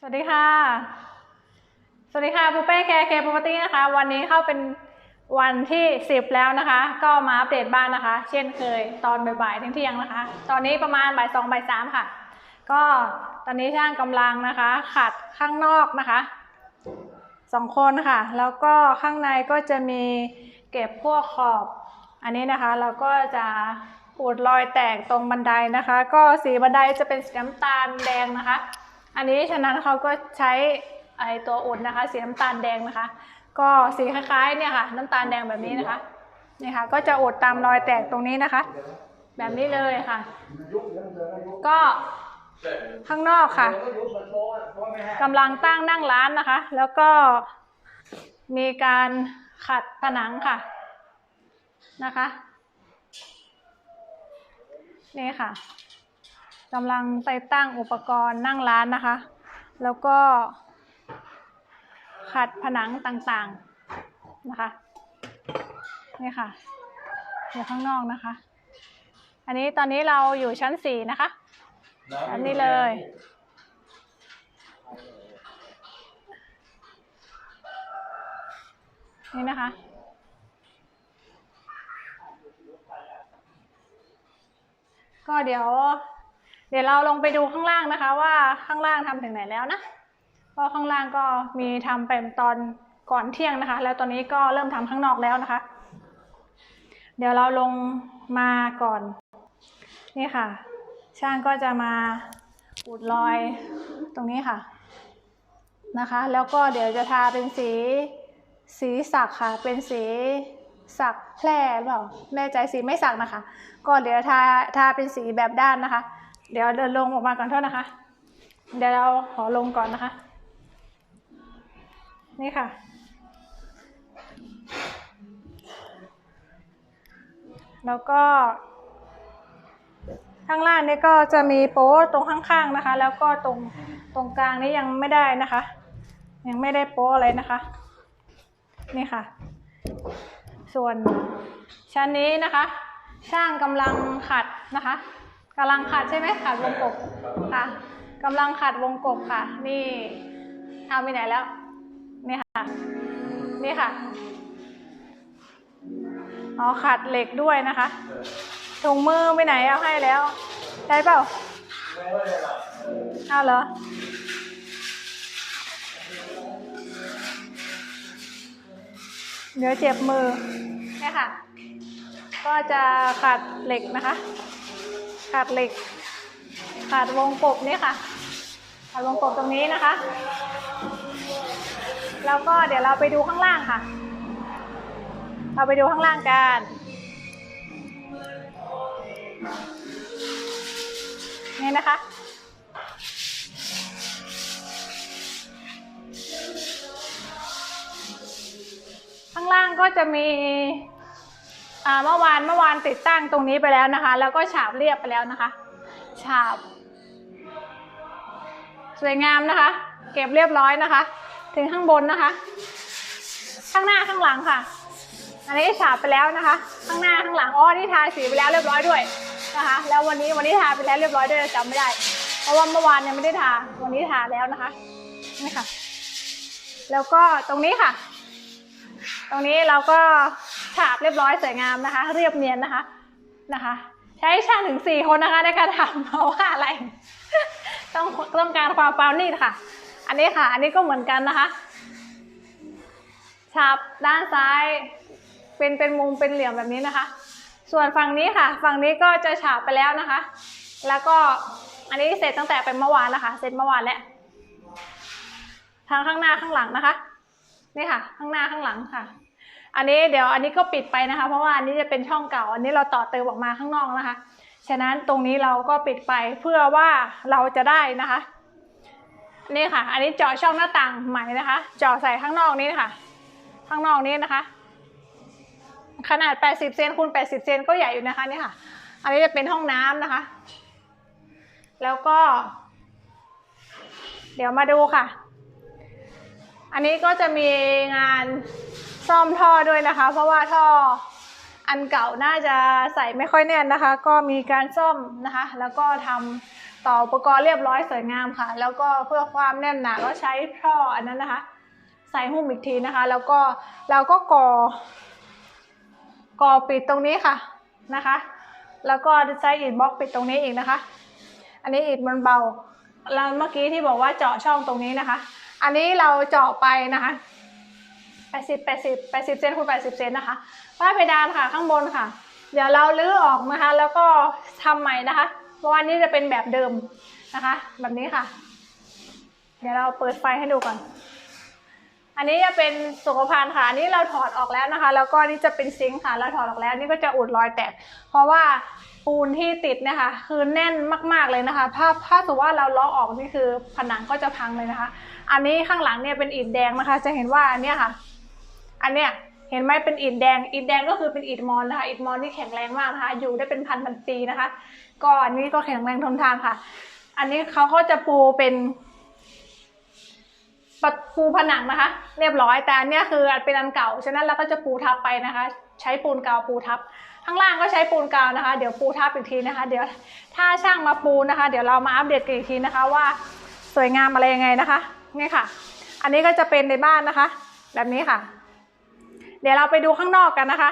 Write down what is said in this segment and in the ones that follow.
สวัสดีค่ะ สวัสดีค่ะปูเป้แคร์เคร์ property นะคะ วันนี้เข้าเป็นวันที่ 10 แล้วนะคะ ก็มาอัปเดตบ้านนะคะ เช่นเคยตอนบ่ายๆเที่ยงๆนะคะ ตอนนี้ประมาณบ่ายสองบ่ายสามค่ะ ก็ตอนนี้ช่างกำลังนะคะขัดข้างนอกนะคะสองคนค่ะ แล้วก็ข้างในก็จะมีเก็บพวกขอบ อันนี้นะคะเราก็จะอุดรอยแตกตรงบันไดนะคะ ก็สีบันไดจะเป็นสีน้ำตาลแดงนะคะ อันนี้ฉะนั้นเขาก็ใช้ไอตัวอุดนะคะ สีน้ำตาลแดงนะคะ ก็สีคล้ายๆเนี่ยค่ะ น้ำตาลแดงแบบนี้นะคะนี่ค่ะ ก็จะอุดตามรอยแตกตรงนี้นะคะ แบบนี้เลยค่ะ ก็ข้างนอกค่ะกำลังตั้งนั่งร้านนะคะ แล้วก็มีการขัดผนังค่ะนะคะ นี่ค่ะ กำลังไปตั้งอุปกรณ์นั่งร้านนะคะ แล้วก็ ขัดผนังต่างๆนะคะ นี่ค่ะอยู่ข้างนอกนะคะ อันนี้ตอนนี้เราอยู่ชั้นสี่นะคะ อันนี้เลย นี่นะคะก็เดี๋ยว เดี๋ยวเราลงไปดูข้างล่างนะคะ ว่าข้างล่างทำถึงไหนแล้วนะก็ข้างล่างก็มีทำเป็นตอนก่อนเที่ยงนะคะ แล้วตอนนี้ก็เริ่มทำข้างนอกแล้วนะคะ เดี๋ยวเราลงมาก่อน นี่ค่ะ ช่างก็จะมาอุดรอยตรงนี้ค่ะนะคะ แล้วก็เดี๋ยวจะทาเป็นสีสีสักค่ะ เป็นสีสักแพร่หรือเปล่าแน่ใจสีไม่สักนะคะ ก็เดี๋ยวทาทาเป็นสีแบบด้านนะคะ เดี๋ยวเดินลงออกมาก่อนโทษนะคะ เดี๋ยวเราขอลงก่อนนะคะ นี่ค่ะ แล้วก็ ข้างล่างนี่ก็จะมีโป๊ตรงข้างๆนะคะ แล้วก็ตรงตรงกลางนี้ยังไม่ได้นะคะ ยังไม่ได้โป๊อะไรนะคะ นี่ค่ะ ส่วนชั้นนี้นะคะ ช่างกำลังขัดนะคะ กำลังขัดใช่ไหมขัดวงกบค่ะกำลังขัดวงกบค่ะ นี่เทำไปไหนแล้ว นี่ค่ะ นี่ค่ะอ๋อขัดเหล็กด้วยนะคะถุงมือไปไหนเอาให้แล้วใช่เปล่าเอาเหรอเดี๋ยวเจ็บมือเนี่ยค่ะ ก็จะขัดเหล็กนะคะ ขัดเหล็กขัดวงกบนี่ค่ะขัดวงกบตรงนี้นะคะ แล้วก็เดี๋ยวเราไปดูข้างล่างค่ะ เราไปดูข้างล่างกันนี่นะคะ ข้างล่างก็จะมี เมื่อวานเมื่อวานติดตั้งตรงนี้ไปแล้วนะคะ แล้วก็ฉาบเรียบไปแล้วนะคะ ฉาบ สวยงามนะคะ เก็บเรียบร้อยนะคะ ถึงข้างบนนะคะ ข้างหน้าข้างหลังค่ะ อันนี้ฉาบไปแล้วนะคะ ข้างหน้าข้างหลังอ๋อนี่ทาสีไปแล้วเรียบร้อยด้วยนะคะ แล้ววันนี้วันนี้ทาไปแล้วเรียบร้อยด้วยจำไม่ได้ เพราะว่าเมื่อวานยังไม่ได้ทา วันนี้ทาแล้วนะคะนี่ค่ะ แล้วก็ตรงนี้ค่ะ ตรงนี้เราก็ ฉาบเรียบร้อยสวยงามนะคะ เรียบเนียนนะคะนะคะ ใช้ช่างถึงสี่คนนะคะในการทำเพราะว่าอะไร ต้องต้องการความปราณีตค่ะ อันนี้ค่ะ อันนี้ก็เหมือนกันนะคะฉาบด้านซ้ายเป็นเป็นมุมเป็นเหลี่ยมแบบนี้นะคะ ส่วนฝั่งนี้ค่ะ ฝั่งนี้ก็จะฉาบไปแล้วนะคะ แล้วก็อันนี้เสร็จตั้งแต่เป็นเมื่อวานแล้วค่ะ เสร็จเมื่อวานแล้วทางข้างหน้าข้างหลังนะคะ นี่ค่ะ ข้างหน้าข้างหลังค่ะ อันนี้เดี๋ยวอันนี้ก็ปิดไปนะคะ เพราะว่าอันนี้จะเป็นช่องเก่า อันนี้เราต่อเติมออกมาข้างนอกนะคะ ฉะนั้นตรงนี้เราก็ปิดไปเพื่อว่าเราจะได้นะคะนี่ค่ะ อันนี้เจาะช่องหน้าต่างใหม่นะคะเจาะใส่ข้างนอกนี้ค่ะ ข้างนอกนี้นะคะ ขนาด 80 เซนคูณ80 เซนก็ใหญ่อยู่นะคะนี่ค่ะ อันนี้จะเป็นห้องน้ำนะคะ แล้วก็ เดี๋ยวมาดูค่ะ อันนี้ก็จะมีงาน ซ่อมท่อด้วยนะคะ เพราะว่าท่ออันเก่าน่าจะใส่ไม่ค่อยแน่นนะคะ ก็มีการซ่อมนะคะ แล้วก็ทำต่ออุปกรณ์เรียบร้อยสวยงามค่ะ แล้วก็เพื่อความแน่นหนาก็ใช้ท่ออันนั้นนะคะ ใส่หุ้มอีกทีนะคะ แล้วก็เราก็ก่อก่อปิดตรงนี้ค่ะนะคะ แล้วก็ใช้อิฐบล็อกปิดตรงนี้อีกนะคะ อันนี้อิฐมันเบาแล้วเมื่อกี้ที่บอกว่าเจาะช่องตรงนี้นะคะ อันนี้เราเจาะไปนะคะ 80 80 80 เซนคูณ80 เซนนะคะฝ้าเพดานค่ะข้างบนค่ะ เดี๋ยวเราลื้อออกนะคะ แล้วก็ทำใหม่นะคะเพราะว่านี่จะเป็นแบบเดิมนะคะ แบบนี้ค่ะ เดี๋ยวเราเปิดไฟให้ดูก่อน อันนี้จะเป็นสุขภัณฑ์ค่ะอันนี้เราถอดออกแล้วนะคะ แล้วก็นี่จะเป็นซิงค์ค่ะ เราถอดออกแล้วนี่ก็จะอุดรอยแตกเพราะว่าปูนที่ติดนะคะคือแน่นมาก ๆเลยนะคะ ถ้าถ้าสมมติว่าเราล้อออกนี่คือผนังก็จะพังเลยนะคะ อันนี้ข้างหลังเนี่ยเป็นอิฐแดงนะคะ จะเห็นว่าอันเนี้ยค่ะ อันเนี้ยเห็นไหมเป็นอิฐแดง อิฐแดงก็คือเป็นอิฐมอนนะคะ อิฐมอนที่แข็งแรงมากนะคะ อยู่ได้เป็นพันพันปีนะคะ ก็อันนี้ก็แข็งแรงทนทานค่ะ อันนี้เขาก็จะปูเป็นประปูผนังนะคะ เรียบร้อยแต่เนี้ยคือเป็นอันเก่าฉะนั้นเราก็จะปูทับไปนะคะ ใช้ปูนกาวปูทับ ข้างล่างก็ใช้ปูนกาวนะคะ เดี๋ยวปูทับอีกทีนะคะ เดี๋ยวถ้าช่างมาปูนะคะ เดี๋ยวเรามาอัปเดตกันอีกทีนะคะว่าสวยงามอะไรยังไงนะคะนี่ค่ะ อันนี้ก็จะเป็นในบ้านนะคะ แบบนี้ค่ะ เดี๋ยวเราไปดูข้างนอกกันนะคะ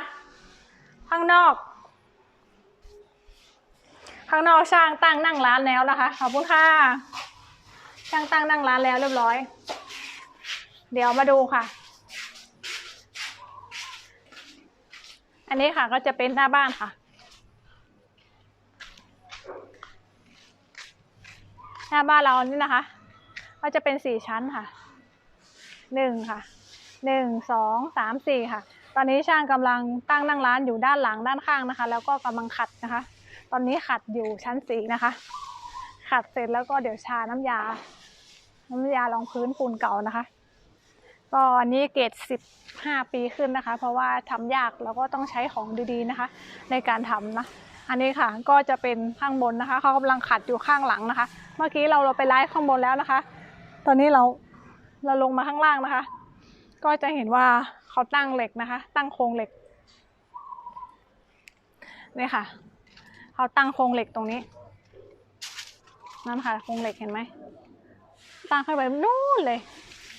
ข้างนอก ข้างนอกช่างตั้งนั่งร้านแล้วนะคะขอบคุณค่ะช่างตั้งนั่งร้านแล้วเรียบร้อย เดี๋ยวมาดูค่ะ อันนี้ค่ะก็จะเป็นหน้าบ้านค่ะ หน้าบ้านเรานี่นะคะ ก็จะเป็นสี่ชั้นค่ะหนึ่งค่ะ หนึ่งสองสามสี่ค่ะ ตอนนี้ช่างกำลังตั้งนั่งร้านอยู่ด้านหลังด้านข้างนะคะ แล้วก็กำลังขัดนะคะ ตอนนี้ขัดอยู่ชั้นสี่นะคะ ขัดเสร็จแล้วก็เดี๋ยวชาน้ำยา น้ำยารองพื้นปูนเก่านะคะ ก็อันนี้เกรดสิบห้าปีขึ้นนะคะ เพราะว่าทำยากแล้วก็ต้องใช้ของดีๆนะคะ ในการทำนะอันนี้ค่ะก็จะเป็นข้างบนนะคะเขากำลังขัดอยู่ข้างหลังนะคะ เมื่อกี้เราเราไปไลฟ์ข้างบนแล้วนะคะ ตอนนี้เราเราลงมาข้างล่างนะคะ ก็จะเห็นว่าเขาตั้งเหล็กนะคะ ตั้งโครงเหล็กนี่ค่ะ เขาตั้งโครงเหล็กตรงนี้นั่นค่ะโครงเหล็กเห็นไหมตั้งขึ้นไปนู่นเลย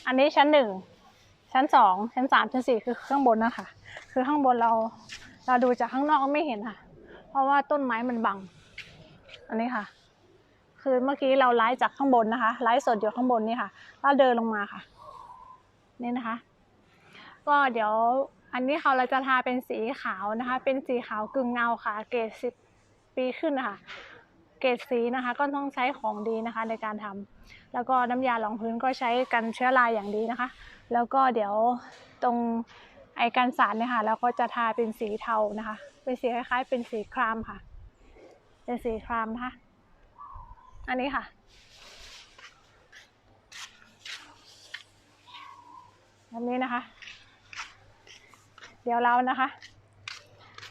อันนี้ชั้นหนึ่งชั้นสองชั้นสามชั้นสี่คือข้างบนนะคะ คือข้างบนเราเราดูจากข้างนอกไม่เห็นค่ะ เพราะว่าต้นไม้มันบัง อันนี้ค่ะ คือเมื่อกี้เราไลฟ์จากข้างบนนะคะไลฟ์สดอยู่ข้างบนนี่ค่ะ แล้วเดินลงมาค่ะ นี่นะคะ ก็เดี๋ยวอันนี้เขาเราจะทาเป็นสีขาวนะคะ เป็นสีขาวกึ่งเงาค่ะ เกรดสิบปีขึ้นนะคะเกรดสีนะคะ ก็ต้องใช้ของดีนะคะในการทำแล้วก็น้ำยารองพื้นก็ใช้กันเชื้อราอย่างดีนะคะ แล้วก็เดี๋ยวตรงไอกันสารเนี่ยค่ะแล้วก็จะทาเป็นสีเทานะคะ เป็นสีคล้ายๆ เป็นสีครามค่ะ เป็นสีครามนะคะอันนี้ค่ะแบบนี้นะคะ เดี๋ยวเรานะคะ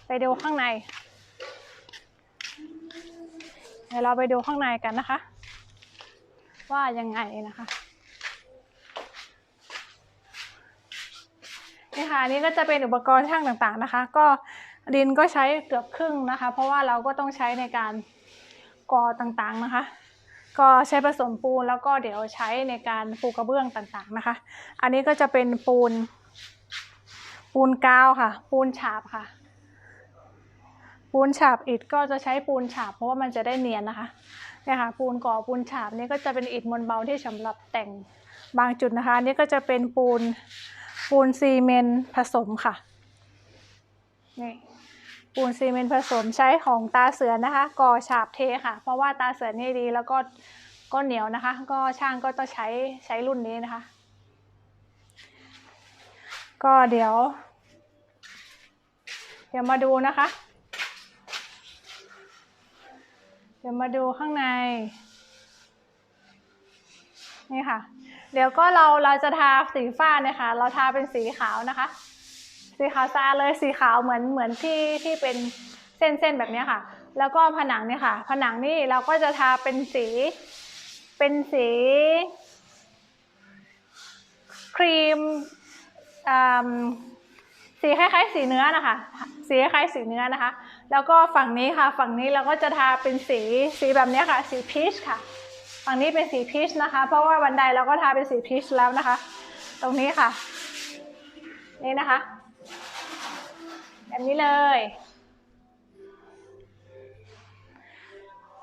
ไปดูข้างใน เดี๋ยวเราไปดูข้างในกันนะคะ ว่ายังไงนะคะนี่ค่ะนนี้ก็จะเป็นอุปกรณ์ช่างต่างๆนะคะ ก็ดินก็ใช้เกือบครึ่งนะคะ เพราะว่าเราก็ต้องใช้ในการก่อต่างๆนะคะ ก็ใช้ผสมปูนแล้วก็เดี๋ยวใช้ในการปูกระเบื้องต่างๆนะคะ อันนี้ก็จะเป็นปูน ปูนกาวค่ะ ปูนฉาบค่ะ ปูนฉาบอิฐก็จะใช้ปูนฉาบเพราะว่ามันจะได้เนียนนะคะเนี่ยค่ะปูนก่อปูนฉาบนี่ก็จะเป็นอิฐมวลเบาที่สำหรับแต่งบางจุดนะคะนี่ก็จะเป็นปูนปูนซีเมนผสมค่ะนี่ปูนซีเมนผสมใช้ของตาเสือนะคะก่อฉาบเทค่ะ เพราะว่าตาเสือนี่ดีแล้วก็ก็เหนียวนะคะ ก็ช่างก็ต้องใช้ใช้รุ่นนี้นะคะ ก็เดี๋ยว เดี๋ยวมาดูนะคะ เดี๋ยวมาดูข้างใน นี่ค่ะ เดี๋ยวก็เราเราจะทาสีฟ้าเนี่ยค่ะเราทาเป็นสีขาวนะคะ สีขาวสะอาเลยสีขาวเหมือนเหมือนที่ที่เป็นเส้นเส้นแบบนี้ค่ะ แล้วก็ผนังเนี่ยค่ะ ผนังนี่เราก็จะทาเป็นสี เป็นสี ครีม สีคล้ายๆสีเนื้อนะคะ สีคล้ายๆสีเนื้อนะคะ แล้วก็ฝั่งนี้ค่ะ ฝั่งนี้เราก็จะทาเป็นสีสีแบบนี้ค่ะ สีพีชค่ะ ฝั่งนี้เป็นสีพีชนะคะ เพราะว่าบันไดเราก็ทาเป็นสีพีชแล้วนะคะ ตรงนี้ค่ะ นี่นะคะ แบบนี้เลย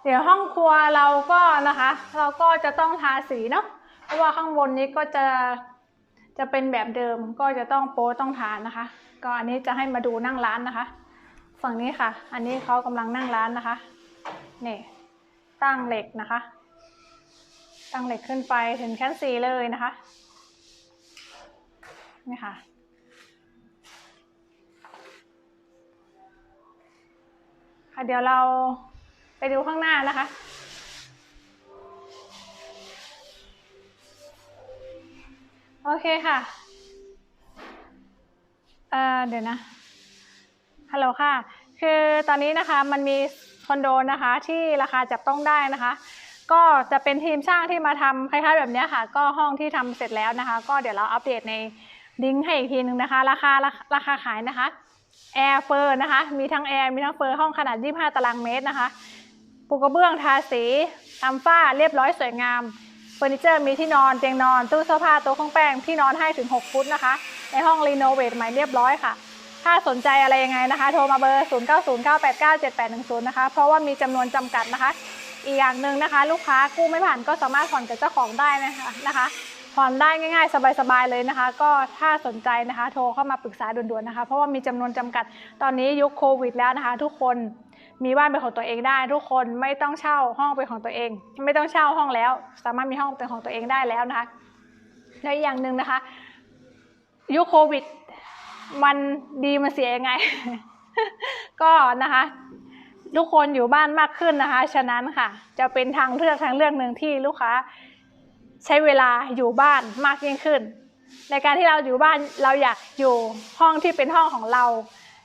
เดี๋ยวห้องครัวเราก็นะคะ เราก็จะต้องทาสีเนาะเพราะว่าข้างบนนี้ก็จะ จะเป็นแบบเดิมก็จะต้องโป๊ต้องทานนะคะ ก็อันนี้จะให้มาดูนั่งร้านนะคะ ฝั่งนี้ค่ะ อันนี้เขากำลังนั่งร้านนะคะนี่ตั้งเหล็กนะคะ ตั้งเหล็กขึ้นไปถึงชั้นสี่เลยนะคะนี่ค่ะค่ะเดี๋ยวเราไปดูข้างหน้านะคะ โอเคค่ะเอ่อเดี๋ยวนะ ฮัลโหลค่ะ คือตอนนี้นะคะมันมีคอนโดนะคะที่ราคาจับต้องได้นะคะ ก็จะเป็นทีมช่างที่มาทำคล้ายๆแบบนี้ค่ะ ก็ห้องที่ทำเสร็จแล้วนะคะ ก็เดี๋ยวเราอัปเดตในลิงก์ให้อีกทีหนึ่งนะคะ ราคาราคาขายนะคะแอร์เฟอร์นะคะ มีทั้งแอร์มีทั้งเฟอร์ห้องขนาด 25 ตารางเมตรนะคะ ปูกระเบื้องทาสีทำฝ้าเรียบร้อยสวยงาม ฟอร์นิเจอร์มีที่นอนเตียงนอน ตู้เสื้อผ้าโต๊ะเครื่องแป้งที่นอนให้ถึง 6 ฟุตนะคะ ในห้องรีโนเวทใหม่เรียบร้อยค่ะ ถ้าสนใจอะไรยังไงนะคะ โทรมาเบอร์ 0909897810 นะคะ เพราะว่ามีจำนวนจำกัดนะคะ อีกอย่างหนึ่งนะคะ ลูกค้ากู้ไม่ผ่านก็สามารถผ่อนกับเจ้าของได้นะคะนะคะผ่อนได้ง่ายๆ สบายๆเลยนะคะ ก็ถ้าสนใจนะคะ โทรเข้ามาปรึกษาด่วนๆนะคะ เพราะว่ามีจำนวนจำกัดตอนนี้ยุคโควิดแล้วนะคะ ทุกคน มีบ้านเป็นของตัวเองได้ ทุกคนไม่ต้องเช่าห้องเป็นของตัวเอง ไม่ต้องเช่าห้องแล้ว สามารถมีห้องเป็นของตัวเองได้แล้วนะคะและอีกอย่างหนึ่งนะคะยุคโควิด มันดีมันเสียยังไง ก็นะคะทุกคนอยู่บ้านมากขึ้นนะคะ ฉะนั้นค่ะ จะเป็นทางเลือกทางเลือกหนึ่งที่ลูกค้า ใช้เวลาอยู่บ้านมากยิ่งขึ้น ในการที่เราอยู่บ้านเราอยากอยู่ห้องที่เป็นห้องของเรา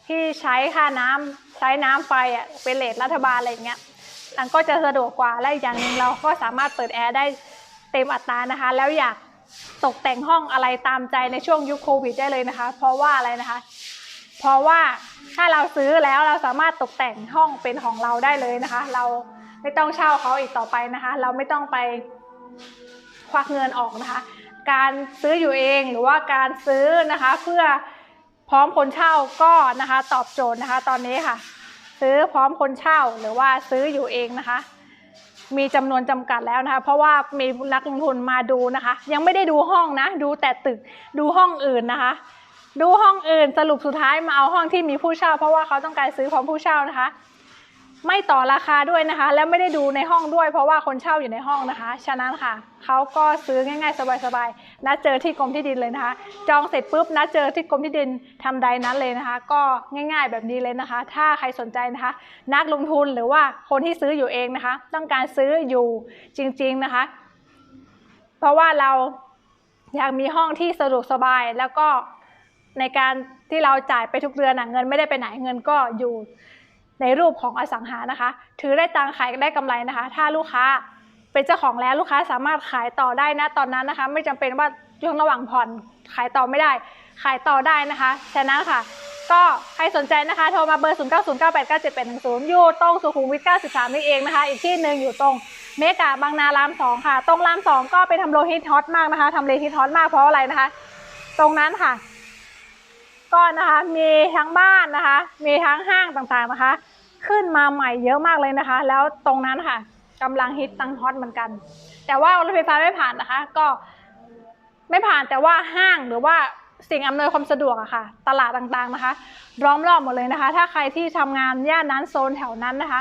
ที่ใช้ค่าน้ำใช้น้ำไฟอะเป็นเลทรัฐบาลอะไรอย่างเงี้ยมันก็จะสะดวกกว่าและอีกอย่างหนึ่งเราก็สามารถเปิดแอร์ได้เต็มอัตรานะคะ แล้วอยากตกแต่งห้องอะไรตามใจในช่วงยุคโควิดได้เลยนะคะ เพราะว่าอะไรนะคะ เพราะว่าถ้าเราซื้อแล้วเราสามารถตกแต่งห้องเป็นของเราได้เลยนะคะ เราไม่ต้องเช่าเขาอีกต่อไปนะคะ เราไม่ต้องไปควักเงินออกนะคะ การซื้ออยู่เองหรือว่าการซื้อนะคะเพื่อ พร้อมคนเช่าก็นะคะตอบโจทย์นะคะ ตอนนี้ค่ะ ซื้อพร้อมคนเช่าหรือว่าซื้ออยู่เองนะคะ มีจำนวนจำกัดแล้วนะคะ เพราะว่ามีนักลงทุนมาดูนะคะ ยังไม่ได้ดูห้องนะ ดูแต่ตึกดูห้องอื่นนะคะ ดูห้องอื่นสรุปสุดท้ายมาเอาห้องที่มีผู้เช่า เพราะว่าเขาต้องการซื้อพร้อมผู้เช่านะคะ ไม่ต่อราคาด้วยนะคะ แล้วไม่ได้ดูในห้องด้วย เพราะว่าคนเช่าอยู่ในห้องนะคะ ฉะนั้นค่ะเขาก็ซื้อง่าย ๆ สบายๆนัดเจอที่กรมที่ดินเลยนะคะ จองเสร็จปุ๊บนัดเจอที่กรมที่ดินทำใดนั้นเลยนะคะ ก็ง่าย ๆ แบบนี้เลยนะคะ ถ้าใครสนใจนะคะ นักลงทุนหรือว่าคนที่ซื้ออยู่เองนะคะ ต้องการซื้ออยู่จริง ๆนะคะ เพราะว่าเราอยากมีห้องที่สะดวกสบายแล้วก็ในการที่เราจ่ายไปทุกเดือนนะเงินไม่ได้ไปไหนเงินก็อยู่ ในรูปของอสังหานะคะ ถือได้ตังขายได้กำไรนะคะ ถ้าลูกค้าเป็นเจ้าของแล้วลูกค้าสามารถขายต่อได้นะตอนนั้นนะคะ ไม่จำเป็นว่าช่วงระหว่างผ่อนขายต่อไม่ได้ ขายต่อได้นะคะฉะนั้นค่ะ ก็ใครสนใจนะคะโทรมาเบอร์ 0 9 0 9 8 9 7 8 1 0 อยู่ตรงสุขุมวิท 93 นี่เองนะคะ อีกที่หนึ่งอยู่ตรงเมกาบางนาราม 2 ค่ะ ตรงราม 2 ก็เป็นทำโลฮิตฮอตมากนะคะทำเลฮิตฮอตมากเพราะอะไรนะคะ ตรงนั้นค่ะ ก็นะคะมีทั้งบ้านนะคะ มีทั้งห้างต่างๆนะคะ ขึ้นมาใหม่เยอะมากเลยนะคะ แล้วตรงนั้นค่ะกำลังฮิตตังฮอตเหมือนกัน แต่ว่ารถไฟฟ้าไม่ผ่านนะคะ ก็ไม่ผ่านแต่ว่าห้างหรือว่าสิ่งอำนวยความสะดวกอะค่ะ ตลาดต่างๆนะคะล้อมรอบหมดเลยนะคะ ถ้าใครที่ทำงานย่านนั้นโซนแถวนั้นนะคะ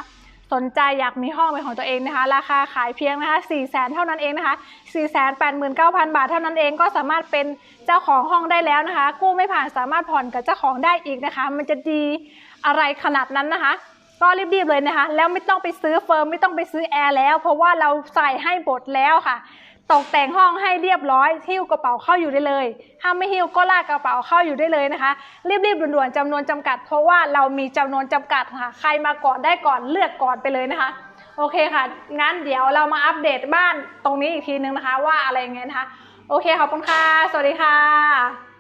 สนใจอยากมีห้องเป็นของตัวเองนะคะ ราคาขายเพียงนะคะ4 0 0แสนเท่านั้นเองนะคะ4 8 9 0 0 0 บาทเท่านั้นเองก็สามารถเป็นเจ้าของห้องได้แล้วนะคะ กู้ไม่ผ่านสามารถผ่อนกับเจ้าของได้อีกนะคะ มันจะดีอะไรขนาดนั้นนะคะ ก็รีบๆเลยนะคะ แล้วไม่ต้องไปซื้อเฟิร์มไม่ต้องไปซื้อแอร์แล้ว เพราะว่าเราใส่ให้บทแล้วค่ะ ตกแต่งห้องให้เรียบร้อยหิ้วกระเป๋าเข้าอยู่ได้เลย ถ้าไม่หิ้วก็ลากกระเป๋าเข้าอยู่ได้เลยนะคะ รีบๆด่วนๆจำนวนจำกัด เพราะว่าเรามีจำนวนจำกัดค่ะ ใครมาก่อนได้ก่อนเลือกก่อนไปเลยนะคะ โอเคค่ะ งั้นเดี๋ยวเรามาอัปเดตบ้านตรงนี้อีกทีนึงนะคะ ว่าอะไรยังไงนะคะ โอเคขอบคุณค่ะ สวัสดีค่ะ